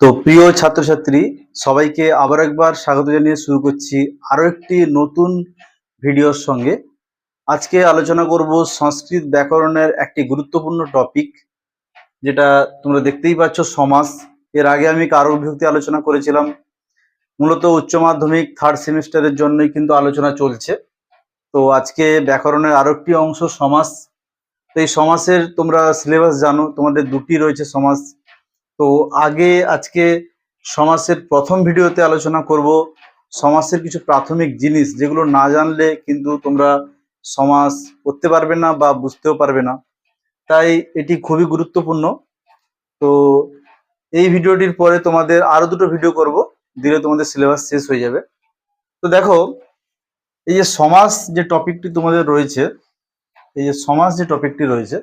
তো প্রিয় ছাত্রছাত্রী, সবাইকে আবার একবার স্বাগত জানিয়ে শুরু করছি আরও একটি নতুন ভিডিওর সঙ্গে। আজকে আলোচনা করব সংস্কৃত ব্যাকরণের একটি গুরুত্বপূর্ণ টপিক যেটা তোমরা দেখতেই পাচ্ছ সমাস। এর আগে আমি কারও বিভক্তি আলোচনা করেছিলাম। মূলত উচ্চ মাধ্যমিক থার্ড সেমিস্টারের জন্যই কিন্তু আলোচনা চলছে। তো আজকে ব্যাকরণের আরও একটি অংশ সমাস। তো এই সমাসের তোমরা সিলেবাস জানো, তোমাদের দুটি রয়েছে সমাস। তো আগে আজকে সমাসের প্রথম ভিডিওতে আলোচনা করব সমাসের কিছু প্রাথমিক জিনিস যেগুলো না জানলে কিন্তু তোমরা সমাস করতে পারবে না বা বুঝতেও পারবে না। তাই এটি খুবই গুরুত্বপূর্ণ। তো এই ভিডিওটির পরে তোমাদের আরও দুটো ভিডিও করব, দিলে তোমাদের সিলেবাস শেষ হয়ে যাবে। তো দেখো, এই যে সমাস যে টপিকটি তোমাদের রয়েছে, এই যে সমাস যে টপিকটি রয়েছে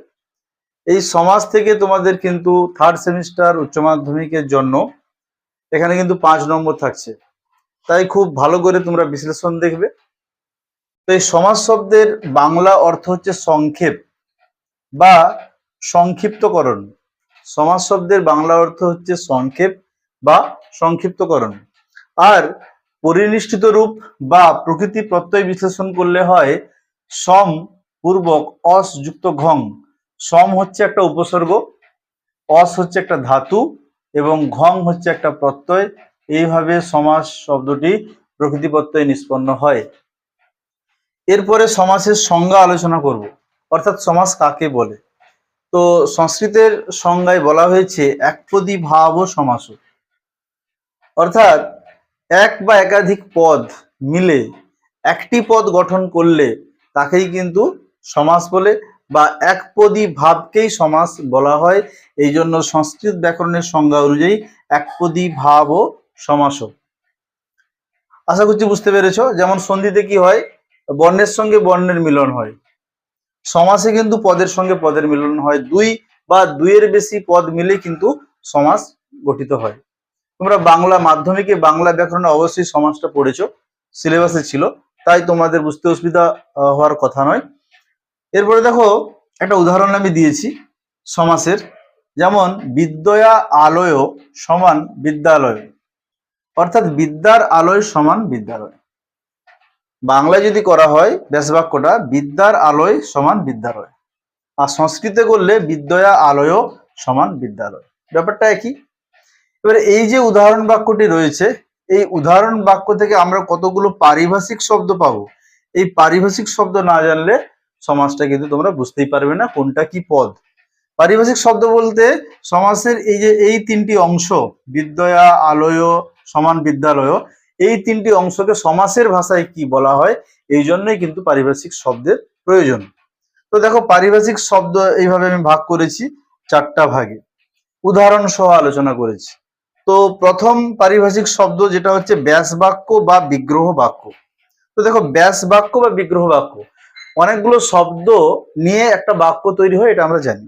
এই সমাজ থেকে তোমাদের কিন্তু থার্ড সেমিস্টার উচ্চ মাধ্যমিকের জন্য এখানে কিন্তু পাঁচ নম্বর থাকছে। তাই খুব ভালো করে তোমরা বিশ্লেষণ দেখবে। তো এই সমাজ শব্দের বাংলা অর্থ হচ্ছে সংক্ষেপ বা সংক্ষিপ্তকরণ। সমাজ শব্দের বাংলা অর্থ হচ্ছে সংক্ষেপ বা সংক্ষিপ্তকরণ। আর পরিনিষ্ঠিত রূপ বা প্রকৃতি প্রত্যয় বিশ্লেষণ করলে হয় সম, পূর্বক, অস, যুক্ত ঘং। সম হচ্ছে একটা উপসর্গ, অস হচ্ছে একটা ধাতু এবং ঘং হচ্ছে একটা প্রত্যয়। এইভাবে সমাস শব্দটি প্রকৃতি প্রত্যয় নিষ্পন্ন হয়। এরপরে সমাসের সংজ্ঞা আলোচনা করব, অর্থাৎ সমাস কাকে বলে? তো সংস্কৃতের সংজ্ঞায় বলা হয়েছে একপদী ভাব ও সমাস। অর্থাৎ এক বা একাধিক পদ মিলে একটি পদ গঠন করলে তাকেই কিন্তু সমাস বলে বা একপদী ভাবকেই সমাস বলা হয়। এই জন্য সংস্কৃত ব্যাকরণের সংজ্ঞা অনুযায়ী একপদী ভাব ও সমাস। আশা করছি বুঝতে পেরেছ? যেমন সন্ধিতে কি হয়? বর্ণের সঙ্গে বর্ণের মিলন হয়। সমাসে কিন্তু পদের সঙ্গে পদের মিলন হয়। দুই বা দুইয়ের বেশি পদ মিলে কিন্তু সমাস গঠিত হয়। তোমরা বাংলা মাধ্যমিকে বাংলা ব্যাকরণে অবশ্যই সমাসটা পড়েছো। সিলেবাসে ছিল। তাই তোমাদের বুঝতে অসুবিধা হওয়ার কথা নয়। এরপরে দেখো, একটা উদাহরণ আমি দিয়েছি সমাসের। যেমন, বিদ্যয়া আলয় সমান বিদ্যালয়। অর্থাৎ বিদ্যার আলোয় সমান বিদ্যালয়। বাংলায় যদি করা হয় ব্যাসবাক্যটা বিদ্যার আলোয় সমান বিদ্যালয়। আর সংস্কৃতে করলে, বিদ্যয়া আলয় সমান বিদ্যালয়। ব্যাপারটা একই। এবারে এই যে উদাহরণ বাক্যটি রয়েছে, এই উদাহরণ বাক্য থেকে আমরা কতগুলো পারিভাষিক শব্দ পাবো? এই পারিভাষিক শব্দ না জানলে সমাজটা কিন্তু তোমরা বুঝতেই পারবে না কোনটা কি পদ। পারিভাষিক শব্দ বলতে সমাসের এই যে এই তিনটি অংশ, বিদ্যয়া, আলয়, সমান বিদ্যালয়, এই তিনটি অংশকে সমাসের ভাষায় কি বলা হয়? এই জন্যই কিন্তু পারিভাষিক শব্দের প্রয়োজন। তো দেখো, পারিভাষিক শব্দ এইভাবে আমি ভাগ করেছি চারটা ভাগে। উদাহরণ সহ আলোচনা করেছি। তো প্রথম পারিভাষিক শব্দ যেটা হচ্ছে ব্যাস বাক্য বা বিগ্রহ বাক্য তো দেখো ব্যাস বাক্য বা বিগ্রহ বাক্য অনেকগুলো শব্দ নিয়ে একটা বাক্য তৈরি হয়, এটা আমরা জানি।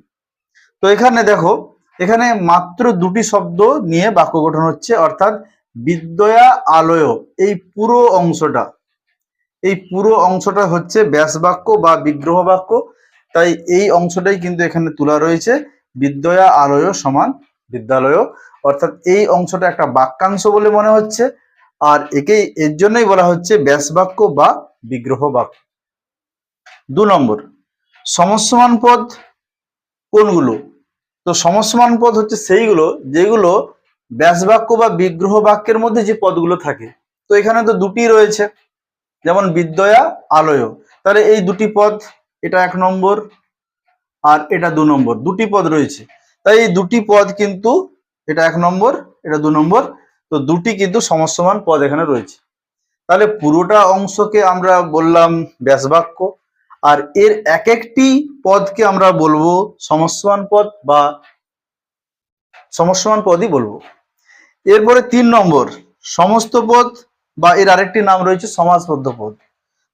তো এখানে দেখো, এখানে মাত্র দুটি শব্দ নিয়ে বাক্য গঠন হচ্ছে, অর্থাৎ বিদ্যয়া, আলয়, এই পুরো অংশটা। এই পুরো অংশটা হচ্ছে ব্যাস বাক্য বা বিগ্রহ বাক্য, তাই এই অংশটাই কিন্তু এখানে তোলা রয়েছে, বিদ্যয়া, আলয় সমান বিদ্যালয়। অর্থাৎ এই অংশটা একটা বাক্যাংশ বলে মনে হচ্ছে, আর একেই, এর জন্যই বলা হচ্ছে ব্যাস বাক্য বা বিগ্রহ বাক্য। দু নম্বর সমস্যমান পদ কোনগুলো? তো সমস্যমান পদ হচ্ছে সেইগুলো যেগুলো ব্যাস বাক্য বা বিগ্রহ বাক্যের মধ্যে যে পদগুলো থাকে। তো এখানে তো দুটি রয়েছে, যেমন বিদ্যয়া, আলয়। তাহলে এই দুটি পদ, এটা এক নম্বর আর এটা দু নম্বর, দুটি পদ রয়েছে। তাই এই দুটি পদ কিন্তু, এটা এক নম্বর, এটা দু নম্বর, তো দুটি কিন্তু সমস্যমান পদ এখানে রয়েছে। তাহলে পুরোটা অংশকে আমরা বললাম ব্যাস বাক্য আর এর এক একটি পদকে আমরা বলব সমস্যমান পদ বা সমস্যমান পদই বলব। এরপরে তিন নম্বর, সমস্ত পদ বা এর আরেকটি নাম রয়েছে সমাজবদ্ধ পদ।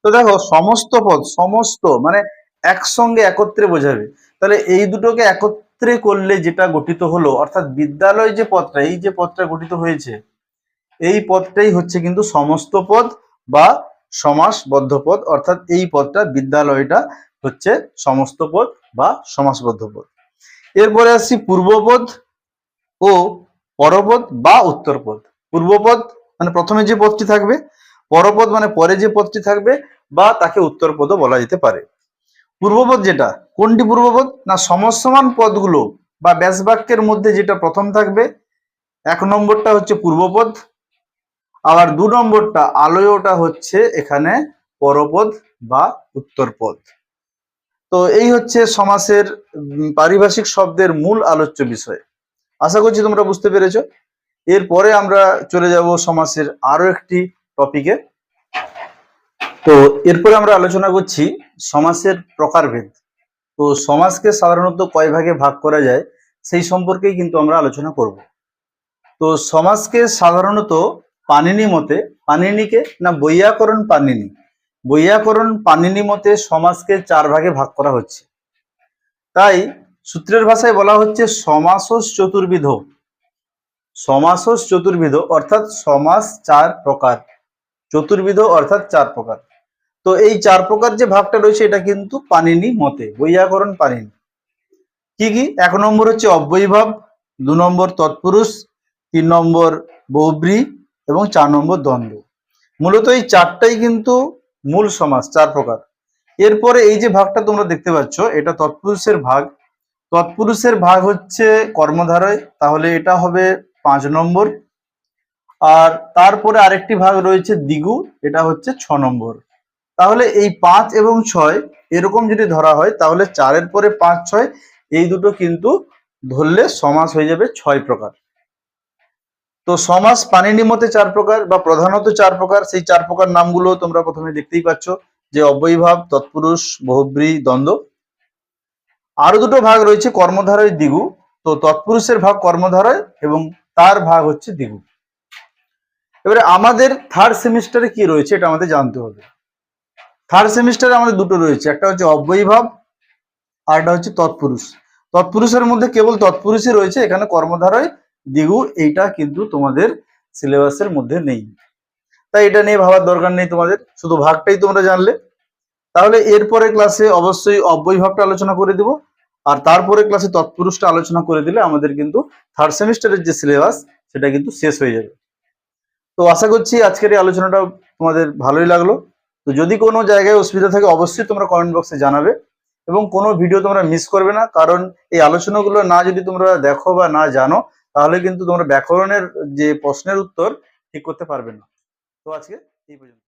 তো দেখো, সমস্ত পদ, সমস্ত মানে একসঙ্গে একত্রে বোঝাবে। তাহলে এই দুটোকে একত্রে করলে যেটা গঠিত হলো, অর্থাৎ বিদ্যালয় যে পদটা, এই যে পদটা গঠিত হয়েছে, এই পদটাই হচ্ছে কিন্তু সমস্ত পদ বা সমাসবদ্ধ পদ অর্থাৎ এই পদটা বিদ্যালয়টা হচ্ছে সমস্ত পদ বা সমাসবদ্ধ পদ এরপরে আসছি পূর্বপদ ও পরপদ বা উত্তরপদ। পূর্বপদ মানে প্রথমে যে পদটি থাকবে, পরপদ মানে পরে যে পদটি থাকবে বা তাকে উত্তরপদও বলা যেতে পারে। পূর্বপদ যেটা, কোনটি পূর্বপদ? না সমসমান পদগুলো বা ব্যাস বাক্যের মধ্যে যেটা প্রথম থাকবে, এক নম্বরটা হচ্ছে পূর্বপদ আবার দু নম্বরটা আলোয়টা হচ্ছে এখানে পরপদ বা উত্তরপদ। তো এই হচ্ছে সমাসের পারিভাষিক শব্দের মূল আলোচ্য বিষয়। আশা করছি তোমরা বুঝতে পেরেছ। এরপরে আমরা চলে যাব সমাসের আরও একটি টপিকে। তো এরপরে আমরা আলোচনা করছি সমাসের প্রকারভেদ। তো সমাজকে সাধারণত কয় ভাগে ভাগ করা যায়, সেই সম্পর্কেই কিন্তু আমরা আলোচনা করব। তো সমাজকে সাধারণত পানিনি মতে, পানিনিকে না বৈয়াকরণ পানিনি। বৈয়াকরণ পানিনি মতে সমাজকে চার ভাগে ভাগ করা হচ্ছে। তাই সূত্রের ভাষায় বলা হচ্ছে সমাসস চতুর্বিধ। সমাসস চতুর্বিধ অর্থাৎ সমাস চার প্রকার। চতুর্বিধ অর্থাৎ চার প্রকার। তো এই চার প্রকার যে ভাগটা রয়েছে এটা কিন্তু পানিনি মতে, বৈয়াকরণ পানিনি। কি কি? এক নম্বর হচ্ছে অব্যয়ীভাব, দু নম্বর তৎপুরুষ, তিন নম্বর বৌব্রী এবং চার নম্বর দ্বন্দ্ব। মূলত এই চারটাই কিন্তু মূল সমাস চার প্রকার। এরপরে এই যে ভাগটা তোমরা দেখতে পাচ্ছ, এটা তৎপুরুষের ভাগ। তৎপুরুষের ভাগ হচ্ছে কর্মধারয়, তাহলে এটা হবে পাঁচ নম্বর। আর তারপরে আরেকটি ভাগ রয়েছে দ্বিগু, এটা হচ্ছে ছ নম্বর। তাহলে এই পাঁচ এবং ছয় এরকম যদি ধরা হয়, তাহলে চারের পরে পাঁচ, ছয়, এই দুটো কিন্তু ধরলে সমাস হয়ে যাবে ছয় প্রকার। তো সমাস পানিনি মতে চার প্রকার বা প্রধানত চার প্রকার, সেই চার প্রকার নামগুলো তোমরা প্রথমে দেখতেই পাচ্ছ। যে অব্যয়ীভাব, তৎপুরুষ, বহুব্রী, দ্বন্দ্ব। আরও দুটো ভাগ রয়েছে, কর্মধারয় দ্বিগু। তো তৎপুরুষের ভাগ কর্মধারয় এবং তার ভাগ হচ্ছে দ্বিগু। এবারে আমাদের থার্ড সেমিস্টারে কি রয়েছে এটা আমাদের জানতে হবে। থার্ড সেমিস্টারে আমাদের দুটো রয়েছে, একটা হচ্ছে অব্যয়ীভাব আর একটা হচ্ছে তৎপুরুষ। তৎপুরুষের মধ্যে কেবল তৎপুরুষই রয়েছে, এখানে কর্মধারয় দ্বিগু এইটা কিন্তু তোমাদের সিলেবাসের মধ্যে নেই। তাই এটা নিয়ে ভাবার দরকার নেই তোমাদের, শুধু ভাগটাই তোমরা জানলে। তাহলে এরপরে ক্লাসে অবশ্যই অব্যয় ভাবটা আলোচনা করে দিব। আর তারপরে ক্লাসে তৎপুরুষটা আলোচনা করে দিলে আমাদের কিন্তু থার্ড সেমিস্টারের যে সিলেবাস সেটা কিন্তু শেষ হয়ে যাবে। তো আশা করছি আজকের এই আলোচনাটা তোমাদের ভালোই লাগল। তো যদি কোনো জায়গায় অসুবিধা থাকে, অবশ্যই তোমরা কমেন্ট বক্সে জানাবে। এবং কোনো ভিডিও তোমরা মিস করবে না, কারণ এই আলোচনাগুলো না যদি তোমরা দেখো বা না জানো তাহলে কিন্তু তোমরা ব্যাকরণের যে প্রশ্নের উত্তর ঠিক করতে পারবে না। তো আজকে এই পর্যন্ত।